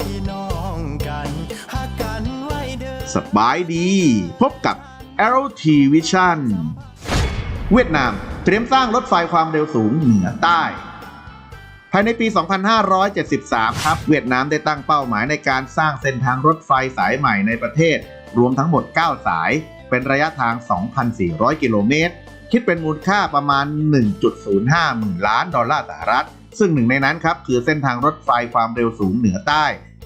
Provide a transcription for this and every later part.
พี่น้องกันหักกันไว้เด้อสบายดี พบกับ LT Vision เวียดนามเตรียมสร้างรถไฟความเร็วสูงเหนือใต้ ภายในปี 2573 ครับ เวียดนามได้ตั้งเป้าหมายในการสร้างเส้นทางรถไฟสายใหม่ในประเทศ รวมทั้งหมด 9 สาย เป็นระยะทาง 2,400 กิโลเมตร คิดเป็นมูลค่าประมาณ 1.05หมื่นล้านดอลลาร์สหรัฐ ซึ่งหนึ่งในนั้นครับคือเส้นทางรถไฟความเร็วสูงเหนือใต้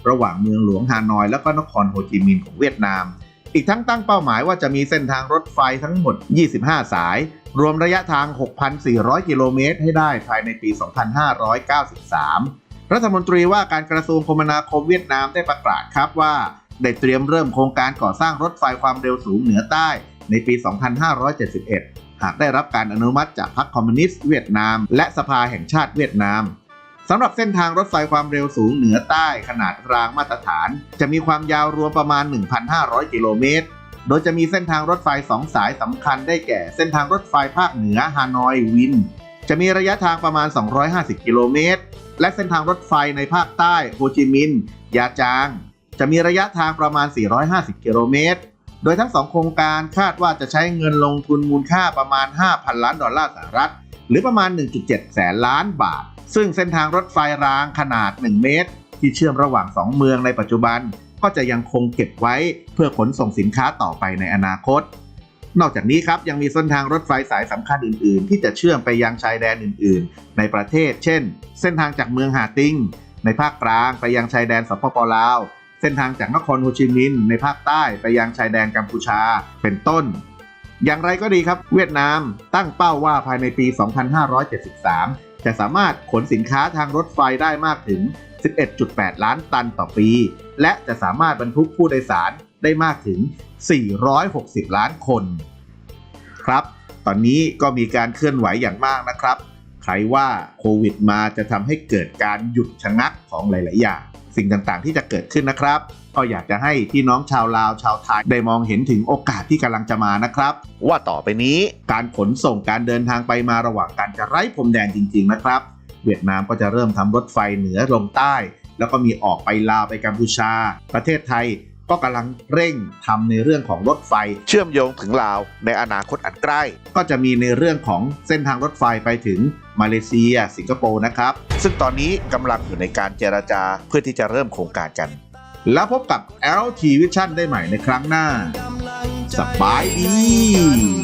ระหว่างเมืองหลวงฮานอย และก็นครโฮจิมินห์ของเวียดนาม อีกทั้งตั้งเป้าหมายว่าจะมีเส้นทางรถไฟทั้งหมด 25 สาย รวมระยะทาง 6,400 กิโลเมตรให้ได้ภายในปี 2593 รัฐมนตรีว่าการกระทรวงคมนาคมเวียดนามได้ประกาศครับว่าได้เตรียมเริ่มโครงการก่อสร้างรถไฟความเร็วสูงเหนือใต้ในปี 2571 หากได้รับการอนุมัติจากพรรคคอมมิวนิสต์เวียดนาม และสภาแห่งชาติเวียดนามสำหรับเส้นทางรถไฟความเร็วสูงเหนือใต้ขนาดรางมาตรฐาน จะมีความยาวรวมประมาณ 1,500 กิโลเมตร โดยจะมีเส้นทางรถไฟ2สายสำคัญได้แก่ เส้นทางรถไฟภาคเหนือฮานอยวิน จะมีระยะทางประมาณ 250 กิโลเมตร และเส้นทางรถไฟในภาคใต้โฮจิมินห์ยาจาง จะมีระยะทางประมาณ 450 กิโลเมตร โดยทั้งสองโครงการคาดว่าจะใช้เงินลงทุนมูลค่าประมาณ 5,000 ล้านดอลลาร์สหรัฐ หรือประมาณ 1.7 แสนล้านบาท ซึ่งเส้นทางรถไฟรางขนาด 1 เมตร ที่เชื่อมระหว่าง 2 เมืองในปัจจุบัน ก็จะยังคงเก็บไว้เพื่อขนส่งสินค้าต่อไปในอนาคต นอกจากนี้ครับยังมีเส้นทางรถไฟสายสำคัญอื่น ๆ ที่จะเชื่อมไปยังชายแดนอื่น ๆ ในประเทศ เช่น เส้นทางจากเมืองหาติง ในภาคกลางไปยังชายแดนสปปลาว เส้นทางจากนครโฮจิมินห์ในภาคใต้ไปยังชายแดนกัมพูชาเป็นต้น อย่างไรก็ดีครับ เวียดนามตั้งเป้าว่าภายในปี 2573 จะสามารถขนสินค้าทางรถไฟได้มากถึง 11.8 ล้านตันต่อปี และจะสามารถบรรทุกผู้โดยสารได้มากถึง 460 ล้านคนครับ ตอนนี้ก็มีการเคลื่อนไหวอย่างมากนะครับ ใครว่าโควิดมาจะทำให้เกิดการหยุดชะงักของหลาย ๆ อย่าง สิ่งต่างๆ ที่จะเกิดขึ้นนะครับ ก็อยากจะให้พี่น้องชาวลาวชาวไทยได้มองเห็นถึงโอกาสที่กำลังจะมานะครับ ว่าต่อไปนี้การขนส่งการเดินทางไปมาระหว่างการจะไร้พรมแดนจริง ๆ นะครับ เวียดนามก็จะเริ่มทำรถไฟเหนือลงใต้ แล้วก็มีออกไปลาวไปกัมพูชา ประเทศไทย ก็กำลังเร่งทำในเรื่องของรถไฟ เชื่อมโยงถึงลาวในอนาคตอันใกล้ ก็จะมีในเรื่องของเส้นทางรถไฟไปถึงมาเลเซีย สิงคโปร์นะครับ ซึ่งตอนนี้กำลังอยู่ในการเจราจาเพื่อที่จะเริ่มโครงการกัน แล้วพบกับ LT Vision ได้ใหม่ในครั้งหน้า สบายดี